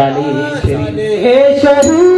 তালে হে সরু